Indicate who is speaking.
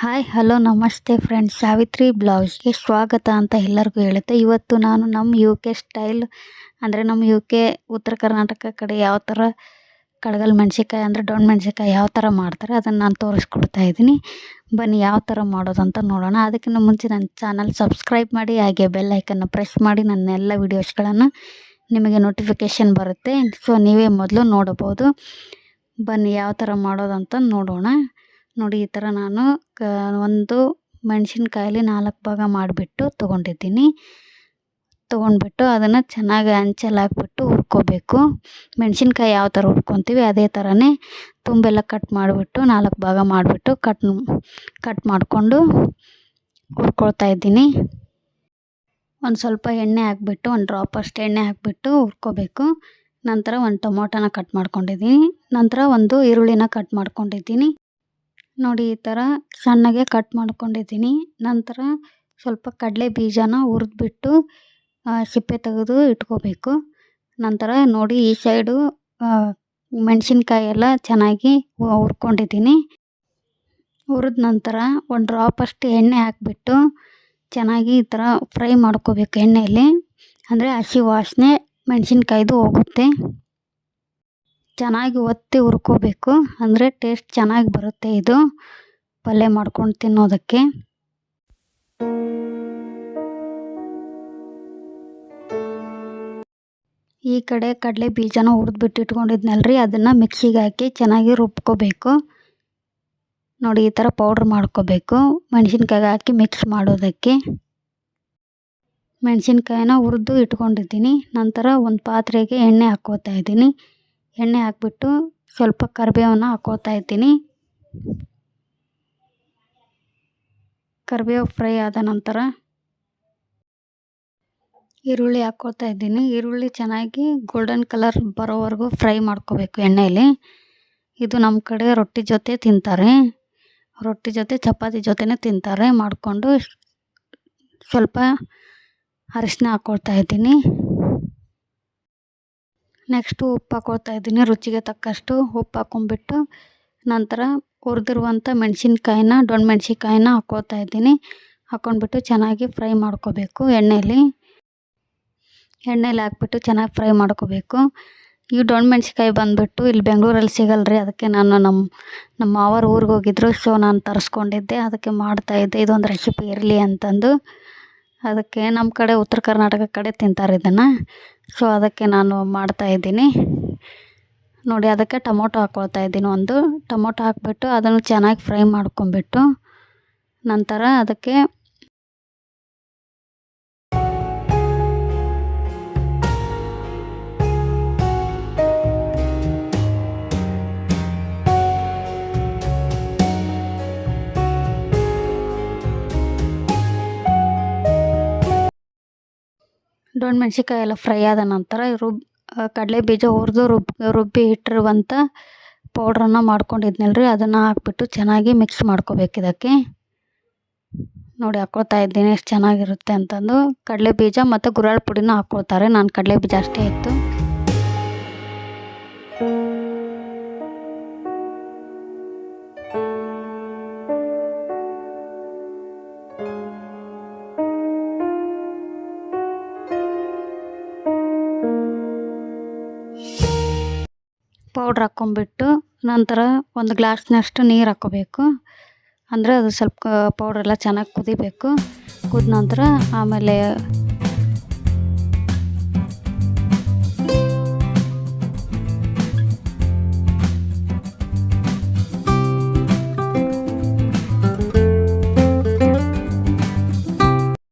Speaker 1: Hi, hello, ನಮಸ್ತೆ friends. Savitri ಬ್ಲೌಸ್ಗೆ ಸ್ವಾಗತ ಅಂತ ಎಲ್ಲರಿಗೂ ಹೇಳುತ್ತೆ. ಇವತ್ತು ನಾನು ನಮ್ಮ ಯು ಕೆ ಸ್ಟೈಲ್ ಅಂದರೆ ನಮ್ಮ ಯು ಕೆ ಉತ್ತರ ಕರ್ನಾಟಕ ಕಡೆ ಯಾವ ಥರ ಕಡಗಲ್ ಮೆಣಸಿಕಾಯಿ ಅಂದರೆ ಡೊಣ್ ಮೆಣಸಿಕಾಯಿ ಯಾವ ಥರ ಮಾಡ್ತಾರೆ ಅದನ್ನು ನಾನು ತೋರಿಸ್ಕೊಡ್ತಾ ಇದ್ದೀನಿ. ಬನ್ನಿ ಯಾವ ಥರ ಮಾಡೋದು ಅಂತ ನೋಡೋಣ. ಅದಕ್ಕಿಂತ ಮುಂಚೆ ನನ್ನ ಚಾನಲ್ ಸಬ್ಸ್ಕ್ರೈಬ್ ಮಾಡಿ, ಹಾಗೆ ಬೆಲ್ ಐಕನ್ನು ಪ್ರೆಸ್ ಮಾಡಿ, ನನ್ನ ಎಲ್ಲ ವೀಡಿಯೋಸ್ಗಳನ್ನು ನಿಮಗೆ ನೋಟಿಫಿಕೇಷನ್ ಬರುತ್ತೆ. ಸೊ, ನೀವೇ ಮೊದಲು ನೋಡಬಹುದು. ಬನ್ನಿ ಯಾವ ಥರ ಮಾಡೋದಂತ ನೋಡೋಣ. ನೋಡಿ, ಈ ಥರ ನಾನು ಒಂದು ಮೆಣಸಿನ್ಕಾಯಲ್ಲಿ ನಾಲ್ಕು ಭಾಗ ಮಾಡಿಬಿಟ್ಟು ತೊಗೊಂಡಿದ್ದೀನಿ. ತೊಗೊಂಡ್ಬಿಟ್ಟು ಅದನ್ನು ಚೆನ್ನಾಗಿ ಹಂಚಲ್ಲಿ ಹಾಕ್ಬಿಟ್ಟು ಹುರ್ಕೋಬೇಕು. ಮೆಣಸಿನ್ಕಾಯಿ ಯಾವ ಥರ ಹುರ್ಕೊತೀವಿ ಅದೇ ಥರನೇ ತುಂಬೆಲ್ಲ ಕಟ್ ಮಾಡಿಬಿಟ್ಟು ನಾಲ್ಕು ಭಾಗ ಮಾಡಿಬಿಟ್ಟು ಕಟ್ ಕಟ್ ಮಾಡಿಕೊಂಡು ಹುರ್ಕೊಳ್ತಾ ಇದ್ದೀನಿ. ಒಂದು ಸ್ವಲ್ಪ ಎಣ್ಣೆ ಹಾಕ್ಬಿಟ್ಟು, ಒಂದು ಡ್ರಾಪ್ ಅಷ್ಟು ಎಣ್ಣೆ ಹಾಕ್ಬಿಟ್ಟು ಹುರ್ಕೋಬೇಕು. ನಂತರ ಒಂದು ಟೊಮೊಟೊನ ಕಟ್ ಮಾಡ್ಕೊಂಡಿದ್ದೀನಿ. ನಂತರ ಒಂದು ಈರುಳ್ಳಿನ ಕಟ್ ಮಾಡ್ಕೊಂಡಿದ್ದೀನಿ. ನೋಡಿ ಈ ಥರ ಸಣ್ಣಗೆ ಕಟ್ ಮಾಡ್ಕೊಂಡಿದ್ದೀನಿ. ನಂತರ ಸ್ವಲ್ಪ ಕಡಲೆ ಬೀಜನ ಹುರಿದ್ಬಿಟ್ಟು ಸಿಪ್ಪೆ ತೆಗೆದು ಇಟ್ಕೋಬೇಕು. ನಂತರ ನೋಡಿ ಈ ಸೈಡು ಮೆಣಸಿನ್ಕಾಯಿ ಎಲ್ಲ ಚೆನ್ನಾಗಿ ಹುರ್ಕೊಂಡಿದ್ದೀನಿ. ಹುರಿದ ನಂತರ ಒಂದು ಡ್ರಾಪ್ ಅಷ್ಟು ಎಣ್ಣೆ ಹಾಕಿಬಿಟ್ಟು ಚೆನ್ನಾಗಿ ಈ ಥರ ಫ್ರೈ ಮಾಡ್ಕೋಬೇಕು ಎಣ್ಣೆಯಲ್ಲಿ ಅಂದರೆ ಹಸಿ ವಾಸನೆ ಮೆಣಸಿನ್ಕಾಯ್ದು ಹೋಗುತ್ತೆ. ಚೆನ್ನಾಗಿ ಒತ್ತಿ ಹುರ್ಕೋಬೇಕು. ಅಂದರೆ ಟೇಸ್ಟ್ ಚೆನ್ನಾಗಿ ಬರುತ್ತೆ ಇದು. ಪಲ್ಯ ಮಾಡ್ಕೊಂಡು ತಿನ್ನೋದಕ್ಕೆ. ಈ ಕಡೆ ಕಡಲೆ ಬೀಜನ ಹುರಿದ್ಬಿಟ್ಟು ರೀ ಅದನ್ನು ಮಿಕ್ಸಿಗೆ ಹಾಕಿ ಚೆನ್ನಾಗಿ ರುಬ್ಕೋಬೇಕು. ನೋಡಿ, ಈ ಥರ ಪೌಡ್ರ್ ಮಾಡ್ಕೋಬೇಕು. ಮೆಣಸಿನ್ಕಾಯಿ ಹಾಕಿ ಮಿಕ್ಸ್ ಮಾಡೋದಕ್ಕೆ. ಮೆಣಸಿನ್ಕಾಯಿನ ಹುರಿದು ಇಟ್ಕೊಂಡಿದ್ದೀನಿ. ನಂತರ ಒಂದು ಪಾತ್ರೆಗೆ ಎಣ್ಣೆ ಹಾಕ್ಕೋತಾ ಇದ್ದೀನಿ. ಎಣ್ಣೆ ಹಾಕ್ಬಿಟ್ಟು ಸ್ವಲ್ಪ ಕರಿಬೇವನ್ನ ಹಾಕೋತಾ ಇದ್ದೀನಿ. ಕರಿಬೇವು ಫ್ರೈ ಆದ ನಂತರ ಈರುಳ್ಳಿ ಹಾಕೋತಾ ಇದ್ದೀನಿ. ಈರುಳ್ಳಿ ಚೆನ್ನಾಗಿ ಗೋಲ್ಡನ್ ಕಲರ್ ಬರೋವರೆಗೂ ಫ್ರೈ ಮಾಡ್ಕೋಬೇಕು ಎಣ್ಣೆಯಲ್ಲಿ ಇದು ನಮ್ಮ ಕಡೆ ರೊಟ್ಟಿ ಜೊತೆ ತಿಂತಾರೆ. ರೊಟ್ಟಿ ಜೊತೆ ಚಪಾತಿ ಜೊತೆನೇ ತಿಂತಾರೆ. ಮಾಡಿಕೊಂಡು ಸ್ವಲ್ಪ ಅರಿಶಿನ ಹಾಕ್ಕೊಳ್ತಾ ಇದ್ದೀನಿ. ನೆಕ್ಸ್ಟು ಉಪ್ಪು ಹಾಕ್ಕೊಳ್ತಾ ಇದ್ದೀನಿ, ರುಚಿಗೆ ತಕ್ಕಷ್ಟು ಉಪ್ಪು ಹಾಕ್ಕೊಂಬಿಟ್ಟು ನಂತರ ಹುರಿದಿರುವಂಥ ಮೆಣಸಿನ್ಕಾಯಿನ ಡೊಣ್ ಮೆಣಸಿನ್ಕಾಯಿನ ಹಾಕ್ಕೊಳ್ತಾ ಇದ್ದೀನಿ. ಹಾಕ್ಕೊಂಡ್ಬಿಟ್ಟು ಚೆನ್ನಾಗಿ ಫ್ರೈ ಮಾಡ್ಕೋಬೇಕು ಎಣ್ಣೆಯಲ್ಲಿ ಎಣ್ಣೆಲಿ ಹಾಕ್ಬಿಟ್ಟು ಚೆನ್ನಾಗಿ ಫ್ರೈ ಮಾಡ್ಕೋಬೇಕು. ಈ ಡೊಣ್ ಮೆಣಸಿನ್ಕಾಯಿ ಬಂದುಬಿಟ್ಟು ಇಲ್ಲಿ ಬೆಂಗಳೂರಲ್ಲಿ ಸಿಗಲ್ಲ ರೀ ಅದಕ್ಕೆ ನಾನು ನಮ್ಮ ನಮ್ಮ ಮಾವರ ಊರಿಗೆ ಹೋಗಿದ್ರು, ಸೊ ನಾನು ತರಿಸ್ಕೊಂಡಿದ್ದೆ. ಅದಕ್ಕೆ ಮಾಡ್ತಾಯಿದ್ದೆ ಇದೊಂದು ರೆಸಿಪಿ ಇರಲಿ ಅಂತಂದು. ಅದಕ್ಕೆ ನಮ್ಮ ಕಡೆ, ಉತ್ತರ ಕರ್ನಾಟಕ ಕಡೆ ತಿಂತಾರೆ ಇದನ್ನು. ಸೊ ಅದಕ್ಕೆ ನಾನು ಮಾಡ್ತಾಯಿದ್ದೀನಿ ನೋಡಿ, ಅದಕ್ಕೆ ಟೊಮೊಟೊ ಹಾಕ್ಕೊಳ್ತಾ ಇದ್ದೀನಿ ಒಂದು. ಟೊಮೊಟೊ ಹಾಕ್ಬಿಟ್ಟು ಅದನ್ನು ಚೆನ್ನಾಗಿ ಫ್ರೈ ಮಾಡ್ಕೊಂಬಿಟ್ಟು ನಂತರ ಅದಕ್ಕೆ ಡೊಣ್ ಮೆಣಸಿನ್ಕಾಯಿ ಎಲ್ಲ ಫ್ರೈ ಆದ ನಂತರ ರುಬ್ ಕಡಲೆ ಬೀಜ ಹುರಿದು ರುಬ್, ರುಬ್ಬಿ ಇಟ್ಟಿರುವಂಥ ಪೌಡ್ರನ್ನು ಮಾಡ್ಕೊಂಡಿದ್ನಲ್ಲ ರೀ ಅದನ್ನು ಹಾಕ್ಬಿಟ್ಟು ಚೆನ್ನಾಗಿ ಮಿಕ್ಸ್ ಮಾಡ್ಕೋಬೇಕು ಇದಕ್ಕೆ. ನೋಡಿ ಹಾಕ್ಕೊಳ್ತಾ ಇದ್ದೀನಿ, ಎಷ್ಟು ಚೆನ್ನಾಗಿರುತ್ತೆ ಅಂತಂದು. ಕಡಲೆ ಬೀಜ ಮತ್ತು ಗುರಾಳ್ ಪುಡಿನೂ ಹಾಕ್ಕೊಳ್ತಾರೆ ನಾನು ಕಡಲೆ ಬೀಜ ಅಷ್ಟೇ ಇತ್ತು. ಪೌಡ್ರ್ ಹಾಕ್ಕೊಂಬಿಟ್ಟು ನಂತರ ಒಂದು ಗ್ಲಾಸ್ನಷ್ಟು ನೀರು ಹಾಕ್ಕೋಬೇಕು ಅಂದರೆ ಅದು ಸ್ವಲ್ಪ ಪೌಡ್ರೆಲ್ಲ ಚೆನ್ನಾಗಿ ಕುದಿಬೇಕು. ಕುದ ನಂತರ ಆಮೇಲೆ